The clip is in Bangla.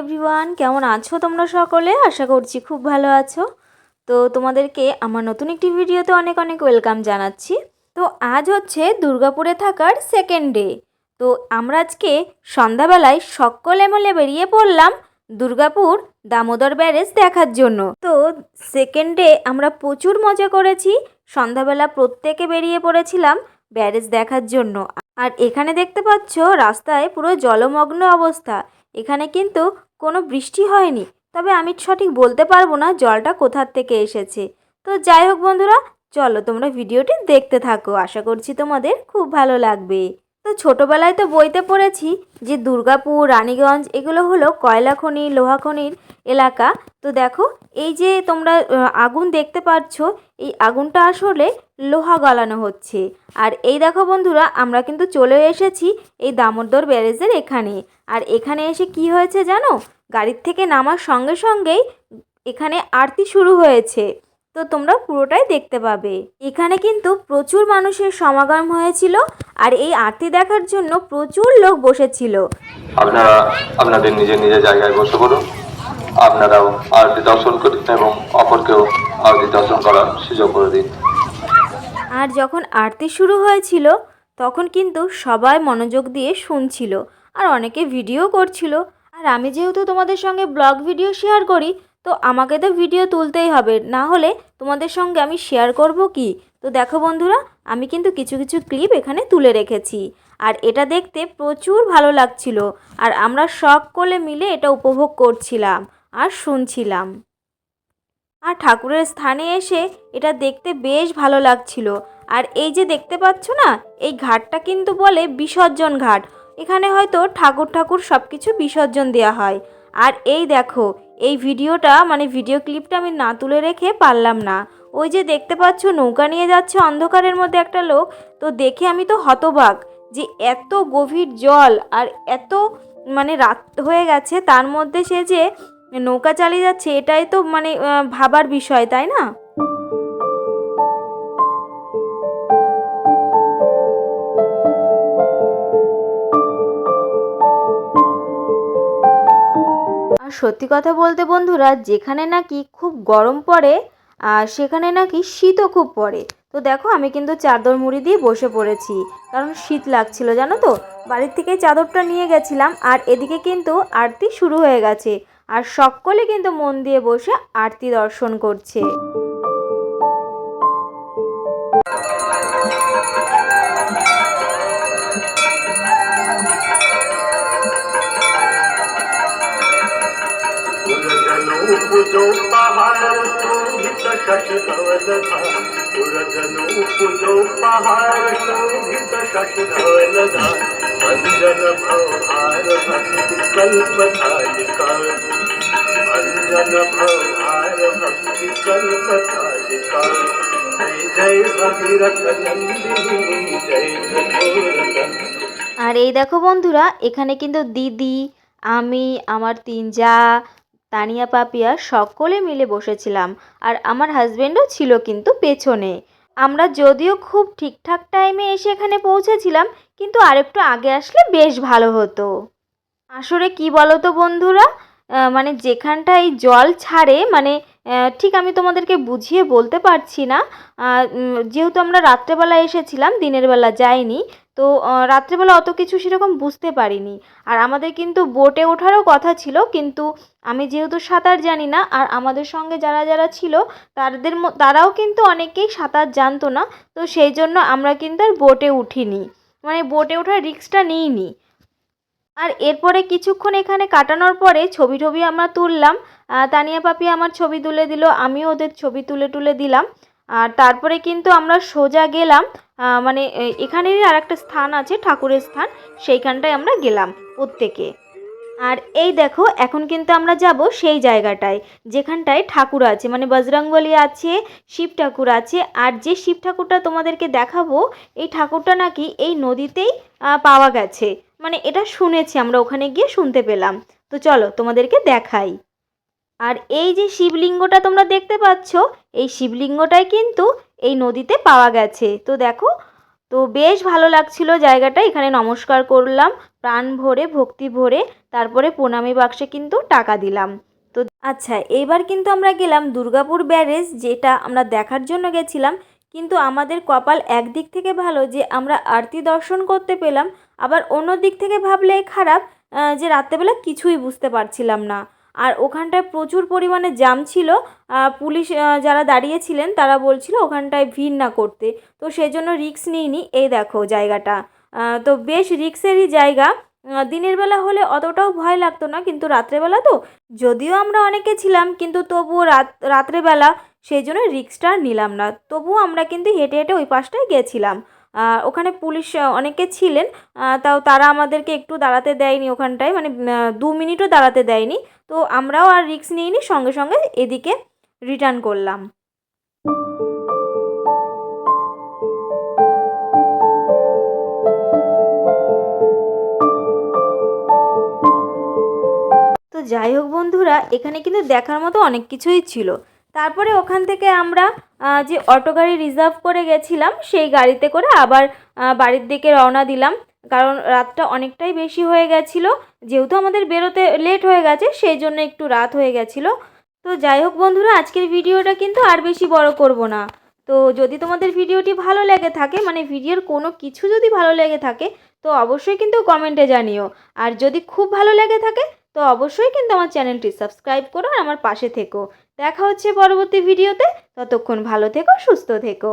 এভরিওয়ান কেমন আছো তোমরা সকলে? আশা করছি খুব ভালো আছো। তো তোমাদেরকে আমার নতুন একটি ভিডিওতে অনেক অনেক ওয়েলকাম জানাচ্ছি। তো আজ হচ্ছে দুর্গাপুরে থাকার সেকেন্ড ডে তো আমরা আজকে সন্ধ্যাবেলায় সকলে মিলে বেরিয়ে পড়লাম দুর্গাপুর দামোদর ব্যারেজ দেখার জন্য। তো সেকেন্ড ডে আমরা প্রচুর মজা করেছি। সন্ধ্যাবেলা প্রত্যেকে বেরিয়ে পড়েছিলাম ব্যারেজ দেখার জন্য। আর এখানে দেখতে পাচ্ছ রাস্তায় পুরো জলমগ্ন অবস্থা। এখানে কিন্তু কোনো বৃষ্টি হয়নি। তবে আমি সঠিক বলতে পারব না জলটা কোথার থেকে এসেছে। তো যাই হোক বন্ধুরা, চলো তোমরা ভিডিওটি দেখতে থাকো। আশা করছি তোমাদের খুব ভালো লাগবে। তো ছোটোবেলায় তো বইতে পড়েছি যে দুর্গাপুর, রানীগঞ্জ এগুলো হলো কয়লা খনি, লোহা খনির এলাকা। তো দেখো, এই যে তোমরা আগুন দেখতে পাচ্ছ, এই আগুনটা আসলে লোহা গলানো হচ্ছে। আর এই দেখো বন্ধুরা, আমরা কিন্তু চলে এসেছি এই দামোদর ব্যারেজের এখানে। আর এখানে এসে কি হয়েছে জানো? গাড়ির থেকে নামার সঙ্গে সঙ্গেই এখানে আরতি শুরু হয়েছে। তো তোমরা পুরোটাই দেখতে পাবে। এখানে কিন্তু প্রচুর মানুষের সমাগম হয়েছিল আর এই আরতি দেখার জন্য প্রচুর লোক বসেছিল। আপনারা আপনাদের নিজের নিজের জায়গায় বসে পড়ুন। আপনারাও আরতি দর্শন করুন এবং অপরকেও আরতি দর্শন করার সুযোগ করে দিন। আর যখন আরতি শুরু হয়েছিল তখন কিন্তু সবাই মনোযোগ দিয়ে শুনছিল আর অনেকে ভিডিও করছিল। আর আমি যেহেতু তোমাদের সঙ্গে ব্লগ ভিডিও শেয়ার করি তো আমাকে তো ভিডিও তুলতেই হবে। না হলে তোমাদের সঙ্গে আমি শেয়ার করব কি? তো দেখো বন্ধুরা, আমি কিন্তু কিছু কিছু ক্লিপ এখানে তুলে রেখেছি। আর এটা দেখতে প্রচুর ভালো লাগছিল। আর আমরা সকলে মিলে এটা উপভোগ করছিলাম আর শুনছিলাম। আর ঠাকুরের স্থানে এসে এটা দেখতে বেশ ভালো লাগছিল। আর এই যে দেখতে পাচ্ছ না, এই ঘাটটা কিন্তু বলে বিসর্জন ঘাট। এখানে হয়তো ঠাকুর ঠাকুর সব কিছু বিসর্জন দেওয়া হয়। আর এই দেখো এই ভিডিওটা মানে ভিডিও ক্লিপটা আমি না তুলে রেখে পারলাম না। ওই যে দেখতে পাচ্ছ, নৌকা নিয়ে যাচ্ছে অন্ধকারের মধ্যে একটা লোক। তো দেখে আমি তো হতবাক যে এত গভীর জল আর এত মানে রাত হয়ে গেছে, তার মধ্যে সে যে নৌকা চালিয়ে যাচ্ছে, এটাই তো মানে ভাবার বিষয়, তাই না? সত্যি কথা বলতে বন্ধুরা, যেখানে নাকি খুব গরম পড়ে, আর সেখানে নাকি শীতও খুব পড়ে। তো দেখো, আমি কিন্তু চাদর মুড়ি দিয়ে বসে পড়েছি, কারণ শীত লাগছিল, জানো তো? বাড়ির থেকে চাদরটা নিয়ে গেছিলাম, আর এদিকে কিন্তু আরতি শুরু হয়ে গেছে, আর সকলে কিন্তু মন দিয়ে বসে আরতি দর্শন করছে। पहाड़ शोभित शशधवल धा उरजनो पूजो पहाड़ शोभित शशधवल धा अंजन भवहार भक्ति कल्प धालिका अंजन भवहार भक्ति कल्प धालिका जय जय भगीरथ नंदिनी जय कठोर আর এই দেখো বন্ধুরা এখানে কিন্তু দিদি আমি আমার তিন যা তানিয়া পাপিয়া সকলে মিলে বসেছিলাম আর আমার হাজব্যান্ডও ছিল কিন্তু পেছনে। আমরা যদিও খুব ঠিকঠাক টাইমে এসে এখানে পৌঁছেছিলাম, কিন্তু আরেকটু আগে আসলে বেশ ভালো হতো। আসলে কি বলো তো বন্ধুরা মানে যেখানটায় জল ছাড়ে মানে ঠিক আমি তোমাদেরকে বুঝিয়ে বলতে পারছি না। যেহেতু আমরা রাত্রেবেলা এসেছিলাম, দিনের বেলা যাইনি তো রাত্রেবেলা অত কিছু সেরকম বুঝতে পারিনি। আর আমাদের কিন্তু বোটে ওঠারও কথা ছিল, কিন্তু আমি যেহেতু সাঁতার জানি না, আর আমাদের সঙ্গে যারা যারা ছিল, তাদের তারাও কিন্তু অনেকেই সাঁতার জানতো না, তো সেই জন্য আমরা কিন্তু আর বোটে উঠিনি। মানে বোটে ওঠার রিস্কটা নিইনি। আর এরপরে কিছুক্ষণ এখানে কাটানোর পরে ছবি টবি আমরা তুললাম তানিয়া পাপি আমার ছবি তুলে দিল, আমিও ওদের ছবি তুলে তুলে দিলাম। আর তারপরে কিন্তু আমরা সোজা গেলাম মানে এখানেরই আর একটা স্থান আছে, ঠাকুরের স্থান, সেইখানটায় আমরা গেলাম প্রত্যেকে। আর এই দেখো, এখন কিন্তু আমরা যাব সেই জায়গাটায়, যেখানটায় ঠাকুর আছে মানে বজরংবলী আছে, শিব ঠাকুর আছে, আর যে শিব ঠাকুরটা তোমাদেরকে দেখাবো, এই ঠাকুরটা নাকি এই নদীতেই পাওয়া গেছে। মানে এটা শুনেছি, আমরা ওখানে গিয়ে শুনতে পেলাম। তো চলো তোমাদেরকে দেখাই। আর এই যে শিবলিঙ্গটা তোমরা দেখতে পাচ্ছ, এই শিবলিঙ্গটাই কিন্তু এই নদীতে পাওয়া গেছে। তো দেখো, তো বেশ ভালো লাগছিল জায়গাটা, এখানে নমস্কার করলাম, প্রাণ ভরে, ভক্তি ভরে, তারপরে প্রণামী বাক্সে কিন্তু টাকা দিলাম। তো আচ্ছা এইবার কিন্তু আমরা গেলাম দুর্গাপুর ব্যারেজ, যেটা আমরা দেখার জন্য গেছিলাম। কিন্তু আমাদের কপাল একদিক থেকে ভালো যে আমরা আরতি দর্শন করতে পেলাম, আবার অন্য দিক থেকে ভাবলে খারাপ যে রাত্রেবেলা কিছুই বুঝতে পারছিলাম না। আর ওখানটায় প্রচুর পরিমাণে জ্যাম ছিল। পুলিশ যারা দাঁড়িয়েছিলেন তারা বলছিল ওখানটায় ভিড় না করতে। তো সেই জন্য রিক্স নিইনি। এই দেখো জায়গাটা। তো বেশ রিক্সেরই জায়গা। দিনের বেলা হলে অতটাও ভয় লাগতো না, কিন্তু রাত্রেবেলা তো। যদিও আমরা অনেকে ছিলাম, কিন্তু তবুও রাত, রাত্রেবেলা সেই জন্য রিক্সটা নিলাম না। তবুও আমরা কিন্তু হেঁটে হেঁটে ওই পাশটায় গেছিলাম ওখানে পুলিশ অনেকে ছিলেন তাও তারা আমাদেরকে একটু দাঁড়াতে দেয়নি ওখানটায় মানে দু মিনিটও দাঁড়াতে দেয়নি। তো আমরাও আর রিক্স নিইনি, সঙ্গে সঙ্গে এদিকে রিটার্ন করলাম। তো যাই হোক বন্ধুরা, এখানে কিন্তু দেখার মতো অনেক কিছুই ছিল। তারপরে ওখান থেকে আমরা যে অটো গাড়ি রিজার্ভ করে গেছিলাম, সেই গাড়িতে করে আবার বাড়ির দিকে রওনা দিলাম। কারণ রাতটা অনেকটাই বেশি হয়ে গেছিল, যেহেতু আমাদের বেরোতে লেট হয়ে গেছে, সেই জন্য একটু রাত হয়ে গেছিল। তো যাই হোক বন্ধুরা, আজকের ভিডিওটা কিন্তু আর বেশি বড় করব না। তো যদি তোমাদের ভিডিওটি ভালো লেগে থাকে মানে ভিডিওর কোনো কিছু যদি ভালো লেগে থাকে, তো অবশ্যই কিন্তু কমেন্টে জানিও। আর যদি খুব ভালো লেগে থাকে তো অবশ্যই কিন্তু আমার চ্যানেলটি সাবস্ক্রাইব করো আর আমার পাশে থেকো। দেখা হচ্ছে পরবর্তী ভিডিওতে। ততক্ষণ ভালো থেকো, সুস্থ থেকো।